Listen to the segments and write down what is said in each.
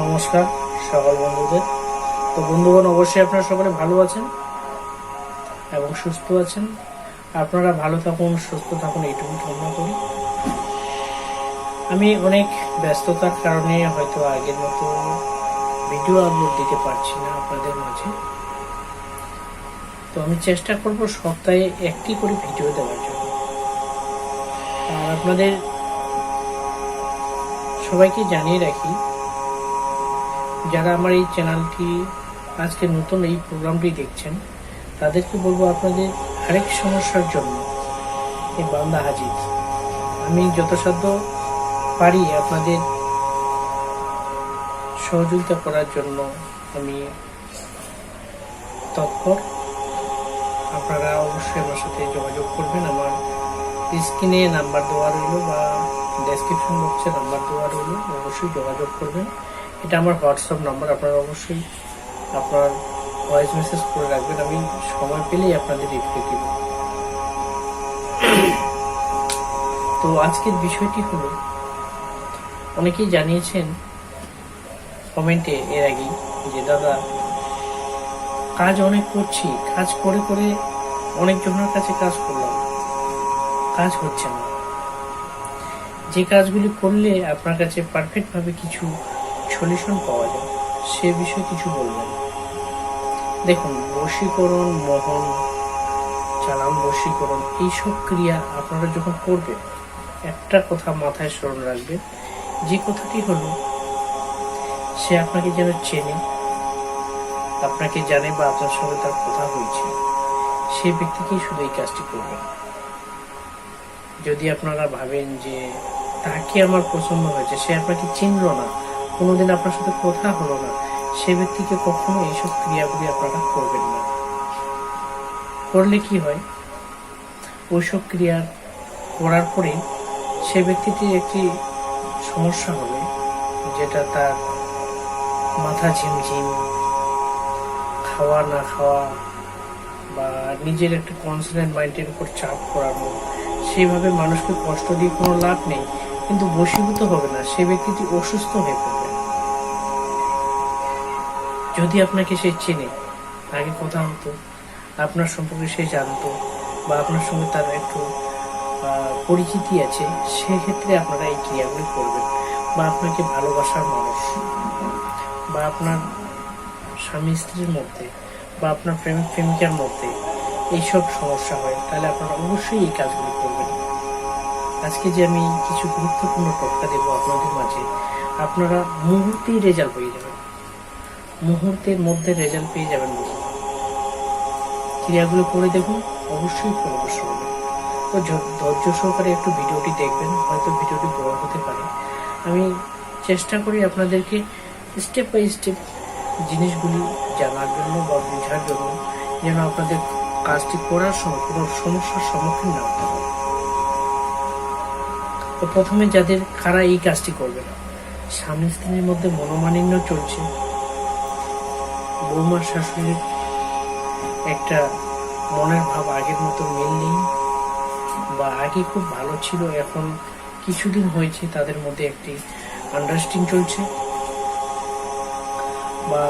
নমস্কার, সকল বন্ধুদের। তো বন্ধুগণ, অবশ্যই আপনারা সকলে ভালো আছেন এবং সুস্থ আছেন। আপনারা ভালো থাকুন, সুস্থ থাকুন, এইটুকু কামনা করি। আমি অনেক ব্যস্ততার কারণে হয়তো আগের মতো ভিডিও আপলোড দিতে পারছি না আপনাদের মাঝে। তো আমি চেষ্টা করব সপ্তাহে একটি করে ভিডিও দেওয়ার জন্য। আর আপনাদের সবাইকে জানিয়ে রাখি, যারা আমার এই চ্যানেলটি আজকে নতুন এই প্রোগ্রামটি দেখছেন, তাদেরকে বলব আপনাদের আরেক সমস্যার জন্য এই বান্দা হাজির। আমি যথাসাধ্য পারি আপনাদের সহযোগিতা করার জন্য আমি তৎপর। আপনারা অবশ্যই আমার সাথে যোগাযোগ করবেন, আমার স্ক্রিনে নাম্বার দেওয়া রইল বা ডেসক্রিপশন বক্সে নাম্বার দেওয়া রইল, অবশ্যই যোগাযোগ করবেন। এটা আমার হোয়াটসঅ্যাপ নাম্বার আপনারা অবশ্যই আপনার ভয়েস মেসেজ করে রাখবেন, আমি সময় পেলেই আপনাদের রিপ্লাই দিব। তো আজকের বিষয়টি হলো, অনেকেই জানিয়েছেন কমেন্টে এর আগেই যে, দাদা, কাজ অনেক করছি, কাজ করে করে অনেকজনের কাছে কাজ করলাম, কাজ হচ্ছে না। যে কাজগুলি করলে আপনার কাছে পারফেক্টভাবে কিছু সলিউশন পাওয়া যায়, সে বিষয়ে কিছু বলবেন? দেখুন, বশীকরণ, মোহন চালাম বশীকরণ, এইসব ক্রিয়া আপনারা যখন করবেন, একটা কথা মাথায় স্মরণ রাখবেন, যে কথাটি হলো, সে আপনাকে যেন চেনে, আপনাকে জানে বা আপনার সঙ্গে তার কথা হয়েছে, সে ব্যক্তিকেই শুধু এই কাজটি করবেন যদি আপনারা ভাবেন যে তাকে আমার পছন্দ হয়েছে সে আপনাকে চিনল না। কোনোদিন আপনার সাথে কথা হলো না। সে ব্যক্তিকে কখনো এইসব ক্রিয়াগুলি আপনারা করবেন না। করলে কি হয়? ওইসব ক্রিয়া করার পরে সে ব্যক্তিটির একটি সমস্যা হবে, যেটা তার মাথা ঝিমঝিম, খাওয়া না খাওয়া, বা নিজের একটা কনসেন্ট্রেট মাইন্ডের উপর চাপ করানো সেইভাবে মানুষকে কষ্ট দিয়ে কোনো লাভ নেই। কিন্তু বশীভূত হবে না, সে ব্যক্তিটি অসুস্থ হয়ে পড়বে। যদি আপনাকে সে চেনে, আগে কথা হতো, আপনার সম্পর্কে সে জানতো, বা আপনার সঙ্গে তার একটু পরিচিতি আছে, সেক্ষেত্রে আপনারা এই ক্রিয়াগুলি করবেন, বা আপনাকে ভালোবাসার মানুষ, বা আপনার স্বামী স্ত্রীর মধ্যে, বা আপনার প্রেমিক প্রেমিকার মধ্যে এইসব সমস্যা হয়, তাহলে আপনারা অবশ্যই এই কাজগুলি করবেন। আজকে যে আমি কিছু গুরুত্বপূর্ণ টপকা দেবো আপনাদের মাঝে, আপনারা মুহূর্তেই রেজাল্ট পেয়ে যাবেন। মুহূর্তের মধ্যে রেজাল্ট পেয়ে যাবেন। ক্রিয়াগুলো করে দেখুন, অবশ্যই পরামর্শ হবে তো ধৈর্য সহকারে একটু ভিডিওটি দেখবেন, হয়তো ভিডিওটি বড় হতে পারে। আমি চেষ্টা করি আপনাদেরকে স্টেপ বাই স্টেপ জিনিসগুলি জানার জন্য বা বোঝার জন্য যেন আপনাদের কাজটি করার সময় কোনো সমস্যার সম্মুখীন না হতে হয়। তো প্রথমে যাদের কারা এই কাজটি করবে না। স্বামী স্ত্রীর মধ্যে মনোমালিন্য চলছে। বৌমার শাশুড়ির একটা মনের ভাব আগের মতো মিল নেই বা আগে খুব ভালো ছিল, এখন কিছুদিন হয়েছে তাদের মধ্যে একটি আন্ডারস্ট্যান্ডিং চলছে বা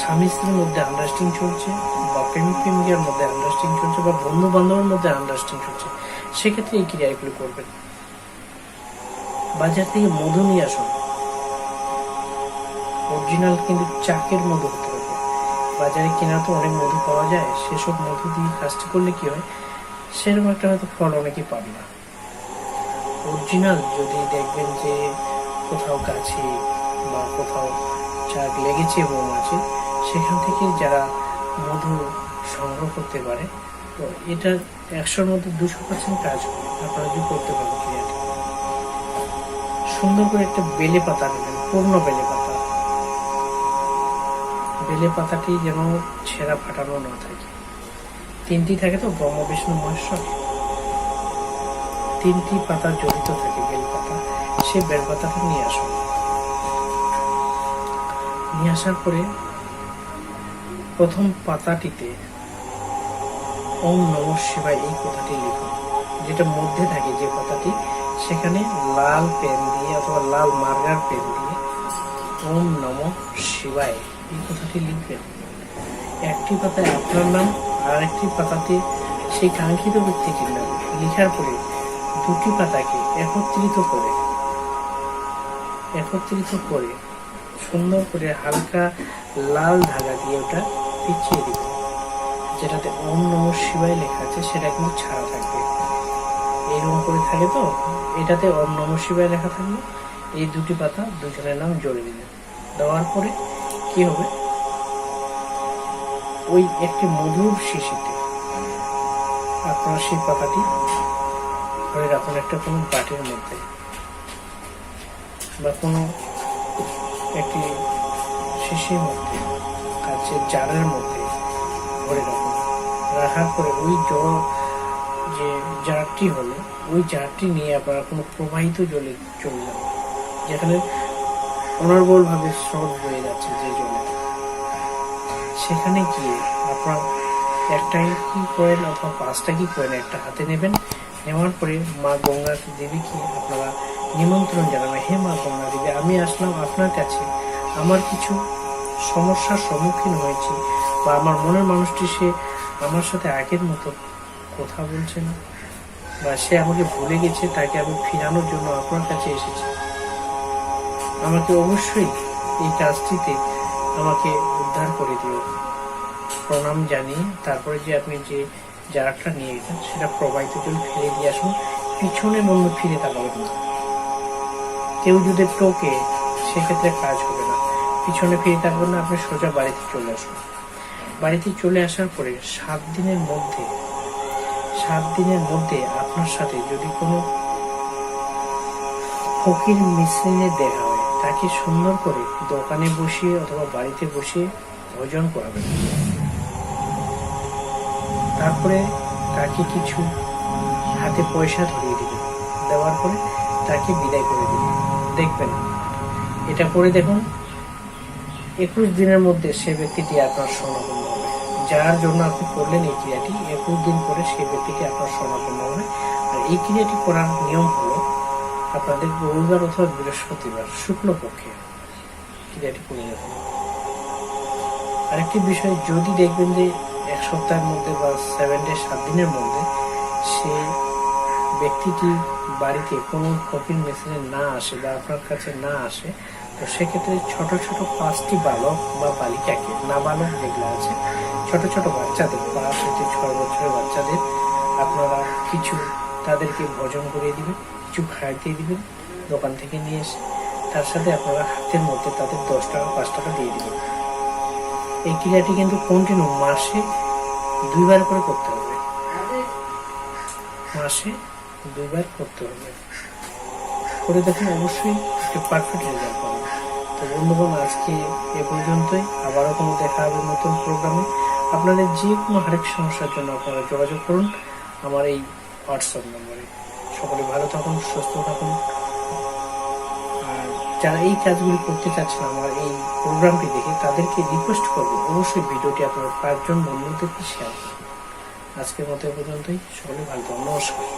স্বামী স্ত্রীর মধ্যে আন্ডারস্ট্যান্ডিং চলছে বা প্রেমিক প্রেমিকার মধ্যে আন্ডারস্ট্যান্ডিং চলছে বা বন্ধু বান্ধবের মধ্যে আন্ডারস্ট্যান্ডিং চলছে। সেক্ষেত্রে এই ক্রিয়াগুলো করবেন। বাজার থেকে মধু নিয়ে আসুন অরিজিনাল কিন্তু চাকের মধু হতে হবে। বাজারে কেনা তো অনেক মধু পাওয়া যায়, সেসব মধু দিয়ে কাজটি করলে কি হয়? সেরকম একটা হয়তো ফল অনেকেই পাবে না। অরিজিনাল যদি দেখবেন যে কোথাও গাছে বা কোথাও চাক লেগেছে বোম আছে, সেখান থেকে যারা মধু সংগ্রহ করতে পারে, তো এটা একশোর মধ্যে দুশো পার্সেন্ট কাজ করে। আপনারা যদি করতে পারেন সুন্দর করে একটা বেলে পাতা নেবেন পূর্ণ বেলে পাতা। বেলে পাতাটি যেন ছেঁড়া ফাটানো না থাকে। তিনটি থাকে তো, ব্রহ্ম, বিষ্ণু, মহেশ্বর? তিনটি পাতা জড়িত থাকে বেল পাতা। সেই বেল পাতাটা নিয়ে আসুন। নিয়ে আসার পরে প্রথম পাতাটিতে ওম নম শিবায় এই কথাটি লিখুন যেটা মধ্যে থাকে, যে কথাটি সেখানে লাল পেন দিয়ে অথবা লাল মার্গার পেন দিয়ে ওম নম শিবায় এই কথাটি লিখবেন। একটি পাতায় আপনার নাম আর একটি পাতাতে সেই কাঙ্ক্ষিত ব্যক্তিটির নাম লিখার পরে দুটি পাতাকে একত্রিত করে একত্রিত করে সুন্দর করে হালকা লাল ধাগা দিয়ে ওটা পিছিয়ে দিবে যেটাতে ওম নম শিবায় লেখা আছে, সেটা কিন্তু ছাড়া থাকবে। এরকম করে থাকে তো, এটাতে ওম নম শিবায় লেখা থাকবে। এই দুটি পাতা দুজনের নাম জড়ে দিলেন দেওয়ার পরে কি হবে? ওই একটি মধুর শিশিতে আপনার সেই পাতাটি ধরে রাখুন একটা কোনো বাটির মধ্যে বা কোনো একটি শিশির মধ্যে কাছের জারের মধ্যে ভরে রাখুন। রাখার পরে ওই জল যে জারটি হলো, ওই জারটি নিয়ে আপনারা কোনো প্রবাহিত জলে চলে যাবেন যেখানে অনর্বল ভাবে স্রোত বয়ে যাচ্ছে যে জলে। সেখানে গিয়ে আপনার একটাই কি করেন অথবা পাঁচটা কি করেন একটা হাতে নেবেন। নেওয়ার পরে মা গঙ্গা দেবীকে আপনারা নিমন্ত্রণ জানাবেন, হে মা গঙ্গা দেবী আমি আসলাম আপনার কাছে। আমার কিছু সমস্যার সম্মুখীন হয়েছি বা আমার মনের মানুষটি সে আমার সাথে আগের মতো কথা বলছে না। বা সে আমাকে ভুলে গেছে, তাকে আমি ফিরানোর জন্য আপনার কাছে এসেছি। আমাকে অবশ্যই এই কাজটিতে আমাকে উদ্ধার করে দিও। প্রণাম জানিয়ে তারপরে যে আপনি যে জারটা নিয়ে গেছেন সেটা প্রবাহিত জল ফিরে দিয়ে আসুন। পিছনে বন্ধু ফিরে তাকাবেন না। কেউ যদি টোকে, সেক্ষেত্রে কাজ হবে না। পিছনে ফিরে থাকবেন না, আপনি সোজা বাড়িতে চলে আসুন। বাড়িতে চলে আসার পরে সাত দিনের মধ্যে সাত দিনের মধ্যে আপনার সাথে যদি কোনো ফকির মিশ্রিনের দেখা হয়, তাকে সুন্দর করে দোকানে বসিয়ে অথবা বাড়িতে বসিয়ে ভোজন করাবেন। তারপরে তাকে কিছু হাতে পয়সা ধরিয়ে দিবেন। দেওয়ার পরে তাকে বিদায় করে দিবেন। দেখবেন, এটা করে দেখুন, একুশ দিনের মধ্যে সে ব্যক্তিটি আপনার হবে যার জন্য আপনি করলেন এই ক্রিয়াটি, একুশ দিন পরে সেই ব্যক্তিটি আপনার সমাপন্ন হবে। আর এই ক্রিয়াটি করার নিয়ম হলো, আপনাদের রবিবার অথবা বৃহস্পতিবার শুক্লপক্ষে ক্রিয়াটি করে দেখুন আরেকটি বিষয়, যদি দেখবেন যে এক সপ্তাহের মধ্যে বা সেভেন ডে সাত দিনের মধ্যে সে ব্যক্তিটি বাড়িতে কোনো কপির মেশিনে না আসে বা আপনার কাছে না আসে, তো সেক্ষেত্রে ছোট ছোট পাঁচটি বালক বা বালিকাকে না বালক যেগুলো আছে ছোট ছোট বাচ্চাদের পাঁচ থেকে ছয় বছরের বাচ্চাদের আপনারা কিছু তাদেরকে ভোজন করিয়ে দিবেন, কিছু খাইতে দিবেন, দোকান থেকে নিয়ে এসে তার সাথে আপনারা হাতের মধ্যে তাদের দশ টাকা, পাঁচ টাকা দিয়ে দিবেন। এই ক্রিয়াটি কিন্তু কন্টিনিউ মাসে দুইবার করে করতে হবে। মাসে দুইবার করতে হবে। করে দেখুন, অবশ্যই একটা পারফেক্ট রেজাল্ট পাবেন। তো বন্ধুগণ, আজকে এ পর্যন্তই। আবারও কোনো দেখা হবে নতুন প্রোগ্রামে আপনাদের যে কোনো আরেক সমস্যার জন্য আপনারা যোগাযোগ করুন আমার এই হোয়াটসঅ্যাপ নম্বরে। সকলে ভালো থাকুন, সুস্থ থাকুন। আর যারা এই কাজগুলি করতে চাচ্ছেন আমার এই প্রোগ্রামটি দেখে তাদেরকে রিকোয়েস্ট করব, অবশ্যই ভিডিওটি আপনার পাঁচজন বন্ধুদেরকে শেয়ার করুন। আজকের মতো পর্যন্তই, সকলে ভালো থাকুন, নমস্কার।